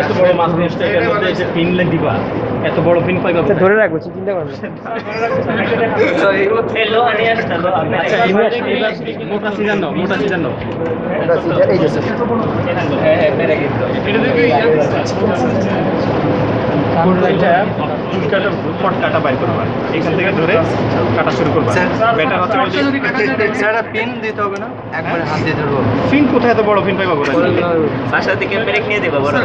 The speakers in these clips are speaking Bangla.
এত বড় মাছ নিয়ে এটার মধ্যে এসে পিনলে দিবা এত বড় পিন পাইবা আচ্ছা, ধরে রাখব চিন্তা করবেন না। আচ্ছা মোটা সিজন নাও মোটা সিজন নাও এই যে স্যার। এটা চুল কাটা পট কাটা বাইর করবা। এখান থেকে ধরে কাটা শুরু করবা। বেটার হচ্ছে স্যার পিন দিতে হবে না? একবারে হাত দিয়ে ধরবো। ফিন কোথায় এত বড়? ফিন পাইবা কোথায়? বাসা থেকে পেরেক নিয়ে দেবো বড়।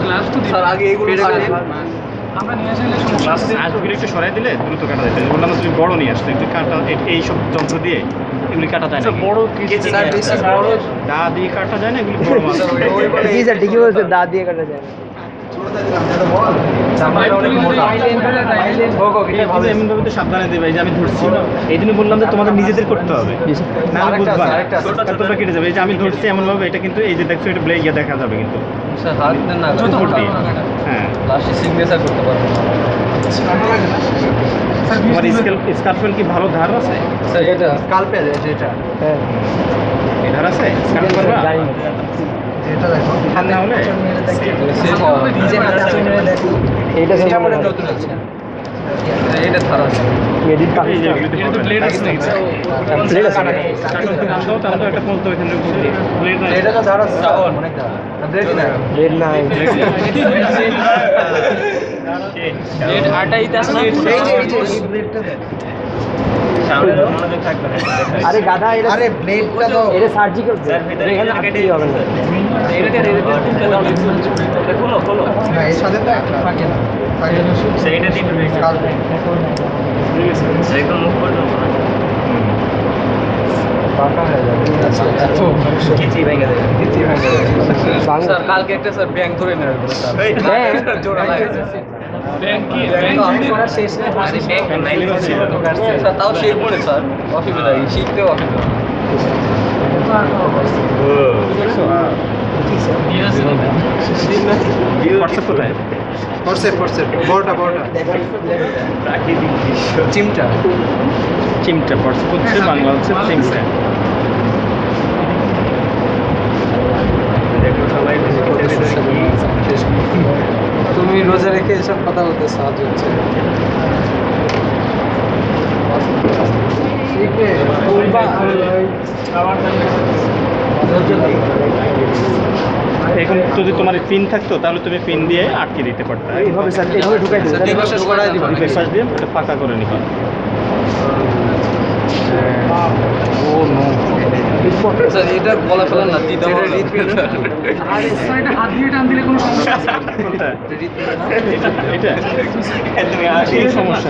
স্যার আগে এগুলো কাটে একটু সরাই দিলে দ্রুত কাটা যেত বললাম তুমি বড় নিয়ে আসতো একটু কাটা এ- এই সব যন্ত্র দিয়ে এগুলি কাটা যায় না বড় দা দিয়ে কাটা যায় না এগুলি বড় মাছ? দাঁত দিয়ে কাটা যায় না। সাবধানে দেবে যে আমি ধরছি। এই জন্য বললাম যে তোমাদের নিজেদের করতে হবে। না বুঝবা তোমরা কেটে যাবে। এই যে আমি ধরছি এমন ভাবে এটা কিন্তু এই যে দেখছ এটা ব্লেড ইয়ে দেখা যাবে কিন্তু। দিয়ে। হ্যাঁ। সিগনেচার করতে পারব। তোমার স্কেল স্কার্ফেল কি ভালো ধার আছে? স্যার এটা হ্যাঁ। এই ধার আছে? না। এটা দেখো। হলে? এটা মানে নতুন আছে। প্লেট আছে। দাও, একটা এখানে নাই। তো ধারা অনেক না? নাই। না। আরে গাধা এটা আরে ব্লেডটা তো এটা সার্জিক্যাল স্যার এখানে হাঁটতেই হবে না। কালকে একটা স্যার ব্যাংক ধরে নেবে? জোড়া স্যার তাও শেষ পড়ে স্যার। অসুবিধা শিখতেও অসুবিধা। হোয়াটসঅ্যাপ কোথায় হোয়াটসঅ্যাপ হোয়াটসঅ্যাপ বড়টা বড়টা। প্রাকৃতিক দৃশ্য চিমটা। চিমটা হোয়াটসঅ্যাপ হচ্ছে বাংলা হচ্ছে তুমি রোজা রেখে এসব কথা বলতে সাহায্য হচ্ছে। এখন যদি তোমার পিন থাকতো তাহলে তুমি পিন দিয়ে আটকে দিতে পারতে। এইভাবে স্যার এইভাবে ঢুকাই দেবো। দুই পাশ দিয়ে ফাঁকা করে নিবা। স্যার এটা বলা না সমস্যা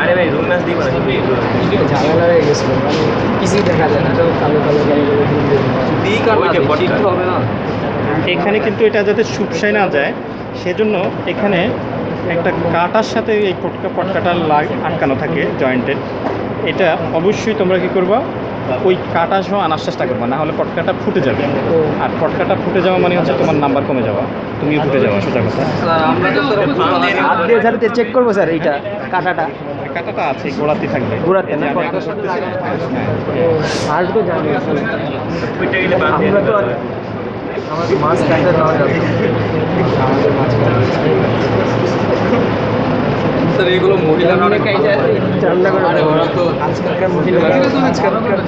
আরে ভাই রুম ম্যাচ দিব না ঝামেলা হয়ে গেছিল মানে কিছুই দেখা যায় না তো কালো কালো হবে না? এখানে কিন্তু এটা যাতে সুপসাই না যায় সেজন্য এখানে একটা কাটার সাথে এই পটকা পটকাটা লাগ আটকানো থাকে জয়েন্টের এটা অবশ্যই তোমরা কি করবা? ওই কাটা সহ আনার চেষ্টা করবা না হলে পটকাটা ফুটে যাবে। আর পটকাটা ফুটে যাওয়া মানে হচ্ছে তোমার নাম্বার কমে যাওয়া। তুমিও ফুটে যাওয়া সোজা কথা। হাত দিয়ে চেক করব স্যার এইটা কাটাটা। কাটাটা আছে গোড়াতে থাকবে। গোড়াতে না, জানি আমরা তো। আমাদের মাছ কাটতে না যাবে। আমাদের মাঝখানে স্যার এগুলো মহিলা অনেক রান্না আরে ওরা তো আজকালকার মহিলা আজকালকার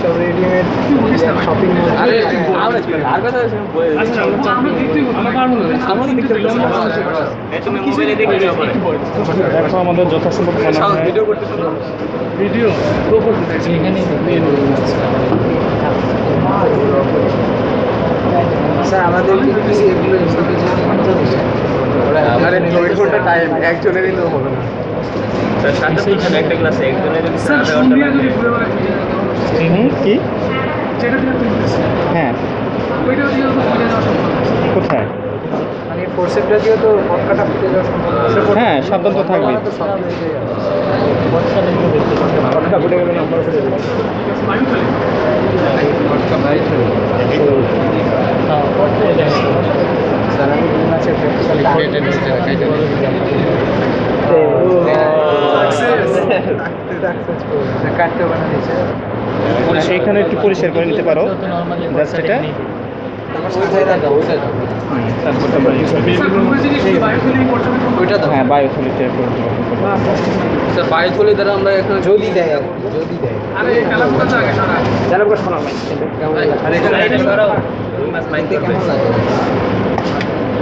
সব রেডিমেড শপিং মল আরে আর কথা এই তুমি মোবাইলে দেখে নিও আমাদের যথাসম্ভব মনে হয় ভিডিও করতে শুনো ভিডিও স্যার আমাদের এগুলো আরে চব্বিশ ঘণ্টা টাইম একজনেরই তো হবে না। একটা ক্লাসে একজনের কি? হ্যাঁ। কোথায়? মানে হ্যাঁ সাবধান তো যাবে। পটকা সেইখানে একটু পরিষ্কার করে নিতে পারো। জাস্ট এটা। হ্যাঁ করে স্যার বায়ুথলি দ্বারা আমরা এখানে যদি দেয় যদি দেয়। শোনা কেমন লাগে?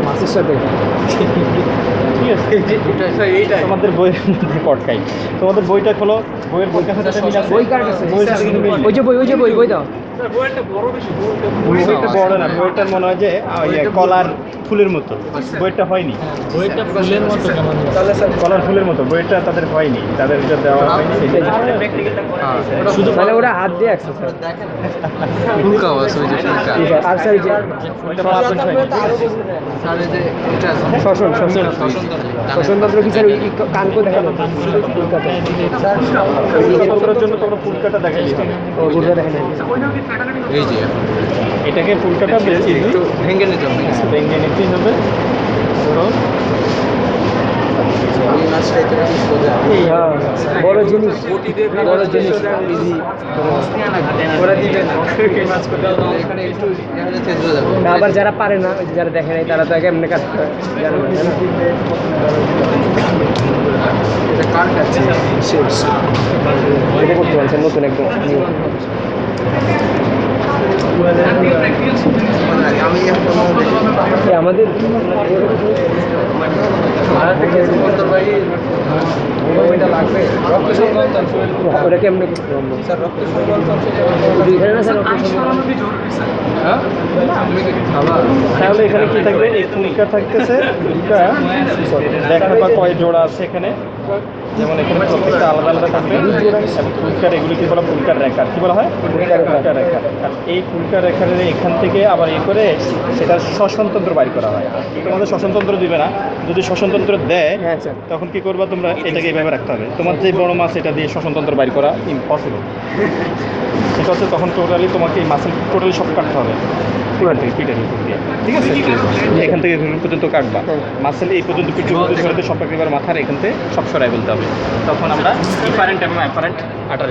আর এখানে দুই মাস ঠিক আছে তোমাদের বইয়ের মধ্যে পটকাই তোমাদের বইটা খোলো বইয়ের বই কাছে কার কাছে। ওই যে বই ওই যে বই বই দাও বইটা বড় না বইটার মনে হয় যে ইয়ে, কলার ফুলের মতো বইটা হয়নি তাহলে স্যার কলার ফুলের মতো বইটা তাদের হয়নি তাদের এটা দেওয়া হয়নি শুধু মানে ওরা হাত দিয়ে একশো স্যার আছে ওই যে ফুলকা আর স্যার যে ওইটা পাবলিশ হয়নি স্যার কি স্যার ওই কানকো দেখা যাচ্ছে স্বতন্ত্রের জন্য তোমরা ফুলকাটা হবে ও গুরুদা দেখেন এই যে এটাকে ফুলকাটা বেশি একটু ভেঙে নিতে হবে। ভেঙে নিতেই হবে। ধরো। বড় জিনিস বড় জিনিস। আবার যারা পারে না যারা দেখে নাই, তারা তো আগে এমনি? এটা কার। করতে পারছেন নতুন একদম আমাদের ওটা স্যার রক্ত তাহলে এখানে কি থাকবে? এই ফুলকা থাকতেছে ফুলকা দেখা বা কয় জোড়া আছে এখানে। যেমন এখানে প্রত্যেকটা আলাদা আলাদা থাকবে। ফুলকার এগুলো কি বলা? ফুলকার রেখা। কী বলা হয়? ফুলকার রেখা। এই ফুলকার রেখার এখান থেকে আবার এ করে সেটা শ্বসনতন্ত্র বাইর করা হয়। তোমাদের শ্বসনতন্ত্র দিবে না। যদি শ্বসনতন্ত্র দেয় হ্যাঁ তখন কি করবা তোমরা? এটাকে এইভাবে রাখতে হবে। তোমার যে বড় মাছ এটা দিয়ে শ্বসনতন্ত্র বাইর করা ইম্পসিবল সেটা হচ্ছে তখন টোটালি তোমাকে এই মাসেল টোটালি সব কাটতে হবে। পুরান থেকে পিঠের উপর দিয়ে। ঠিক আছে? এখান থেকে এখান পর্যন্ত কাটবা। মাসেল এই পর্যন্ত পিঠের উপর সরাতে সব একেবারে মাথার এখান থেকে সব সরাই বলতে হবে। তখন আমরা ইপারেন্ট এবং অ্যাপারেন্ট আটার